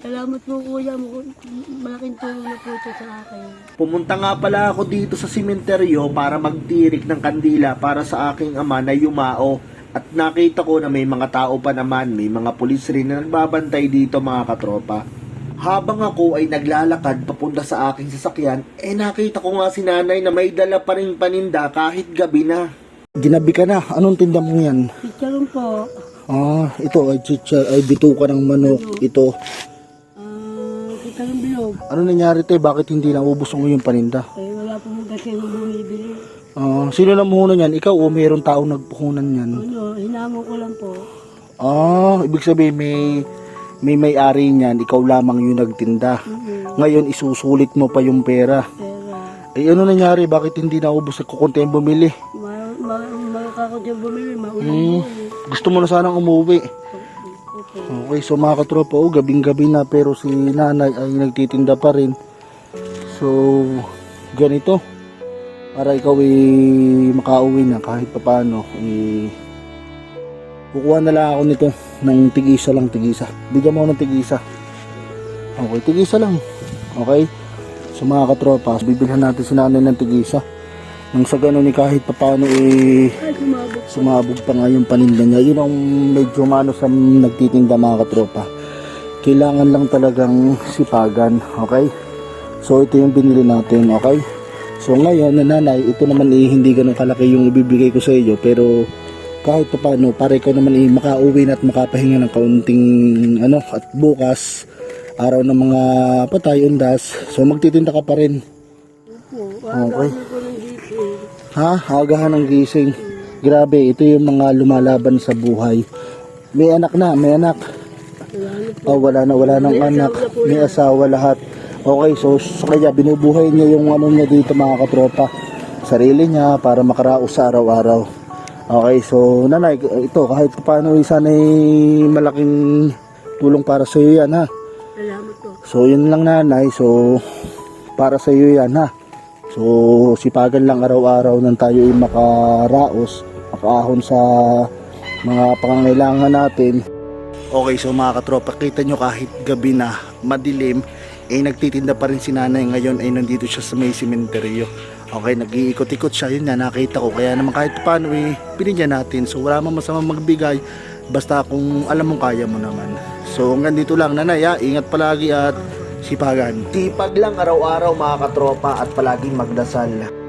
Salamat po kuya, malaking tulong na po ito sa akin. Pumunta nga pala ako dito sa simenteryo para magtirik ng kandila para sa aking ama na yumao. At nakita ko na may mga tao pa naman, may mga pulis rin na nagbabantay dito mga katropa. Habang ako ay naglalakad papunta sa aking sasakyan, eh nakita ko nga si nanay na may dala pa rin paninda kahit gabi na. Ginabi ka na, anong tinda mo yan? Chicharon po, Ah, ito ay chichar, ay bituka ng manok, ito. Bilog. Ano nangyari te, bakit hindi naubos mo yung paninda? Eh, wala po mo kasi nung bumibili. Ah, sino namuhunan yan? Ikaw o mayroong taong nagpuhunan yan? Ano, hinamo ko lang po. Ah, ibig sabihin may may may-ari niyan, ikaw lamang yung nagtinda. Mm-hmm. Ngayon isusulit mo pa yung pera. Pera. Eh ano nangyari? Bakit hindi naubos sa kukunti yung bumili? Ma, ma, yung bumili, maulan Hmm. Gusto mo na sanang umuwi. Okay. So mga katropa, oh, gabing-gabi na pero si nanay ay nagtitinda pa rin. So, ganito. Para ikaw ay makauwi na kahit papano. Eh, kukuha na lang ako nito ng tigisa lang, tigisa. Bigyan mo ng tigisa. Okay, tigisa lang. Okay? So mga katropa, bibilhan natin si nanay ng tigisa. Nang sa ganun eh, kahit papano eh, sumabog. pa nga yung paninda niya. Yun ang medyo mano sa nagtitinda mga katropa. Kailangan lang talagang sipagan, okay? So ito yung binili natin, okay? So ngayon, nanay, ito naman eh, hindi ganun kalaki yung ibibigay ko sa iyo, pero kahit pa paano, para ikaw naman eh, makauwi na at makapahinga ng kaunting ano, at bukas, araw ng mga patay, undas, so magtitinda ka pa rin. Okay. Ha? Agahan ng gising. Grabe, ito yung mga lumalaban sa buhay. May anak na, may anak. Oh, wala na, wala nang anak. May asawa lahat. Okay, so, so kaya binubuhay niya yung ano niya dito mga katropa. Sarili niya para makaraos sa araw-araw. Okay, so nanay, ito kahit paano sana malaking tulong para sa iyo yan ha. Salamat po. So yun lang nanay, so para sa iyo yan ha. So sipagan lang araw-araw nang tayo ay makaraos, makaahon sa mga pangangailangan natin. Okay, so mga katropa, kita nyo kahit gabi na, madilim, eh nagtitinda pa rin si nanay ngayon ay nandito siya sa may simenteryo. Okay, nag-iikot-ikot siya, yun nga, nakita ko. Kaya naman kahit paano eh, binigyan natin. So wala man masama magbigay, basta kung alam mo kaya mo naman. So hanggang dito lang, nanay ha, ingat palagi at sipagan. Sipag lang araw-araw mga katropa at palaging magdasal.